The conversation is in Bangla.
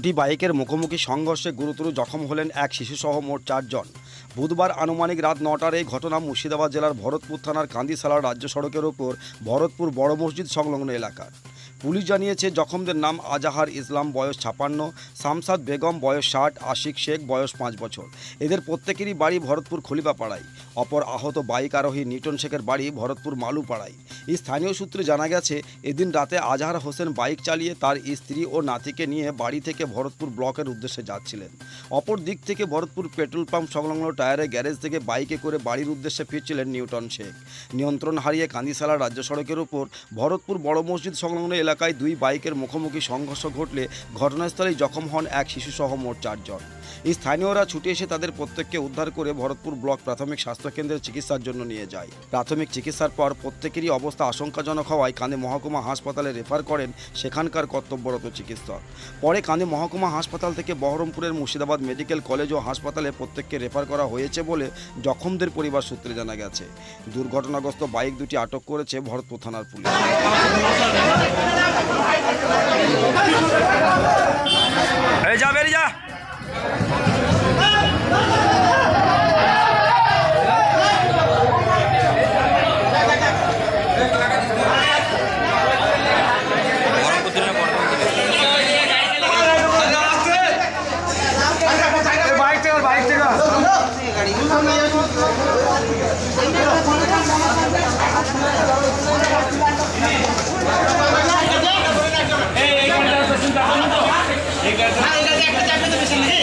দুটি বাইকের মুখোমুখি সংঘর্ষে গুরুতর জখম হলেন এক শিশুসহ মোট চারজন। বুধবার আনুমানিক রাত নটার এই ঘটনা মুর্শিদাবাদ জেলার ভরতপুর থানার কান্দিশালা রাজ্য সড়কের ওপর ভরতপুর বড় মসজিদ সংলগ্ন এলাকার। পুলিশ জানিয়েছে, জখমদের নাম আজাহার ইসলাম, বয়স ছাপান্ন, শামসাদ বেগম, বয়স ষাট, আশিক শেখ, বয়স পাঁচ বছর। এদের প্রত্যেকেরই বাড়ি ভরতপুর খলিফাপাড়ায়। অপর আহত বাইক আরোহী নিটন শেখের বাড়ি ভরতপুর মালুপাড়ায়। স্থানীয় সূত্রে জানা গেছে, এদিন রাতে আজাহার হোসেন বাইক চালিয়ে তার স্ত্রী ও নাতিকে নিয়ে বাড়ি থেকে ভরতপুর ব্লকের উদ্দেশ্যে যাচ্ছিলেন। অপর দিক থেকে ভরতপুর পেট্রোল পাম্প সংলগ্ন টায়ারে গ্যারেজ থেকে বাইকে করে বাড়ির উদ্দেশ্যে ফিরছিলেন নিউটন শেখ। নিয়ন্ত্রণ হারিয়ে কান্দিসালা রাজ্য সড়কের উপর ভরতপুর বড় মসজিদ সংলগ্ন এলাকায় দুই বাইকের মুখোমুখি সংঘর্ষ ঘটলে ঘটনাস্থলেই জখম হন এক শিশুসহ মোট চারজন। স্থানীয়রা ছুটে এসে তাদের প্রত্যেককে উদ্ধার করে ভরতপুর ব্লক প্রাথমিক স্বাস্থ্যকেন্দ্রে চিকিৎসার জন্য নিয়ে যায়। প্রাথমিক চিকিৎসার পর প্রত্যেকেরই অবস্থা আশঙ্কাজনক হওয়ায় কাঁদে মহকুমা হাসপাতালে রেফার করেন সেখানকার কর্তব্যরত চিকিৎসক। পরে কাঁদে মহকুমা হাসপাতাল থেকে বহরমপুরের মুর্শিদাবাদ মেডিকেল কলেজ ও হাসপাতালে প্রত্যেককে রেফার করা হয়েছে বলে জখমদের পরিবার সূত্রে জানা গেছে। দুর্ঘটনাগ্রস্ত বাইক দুটি আটক করেছে ভরতপুর থানার পুলিশ। এই গাড়িটা একটা চাপটা তো বেশি নেই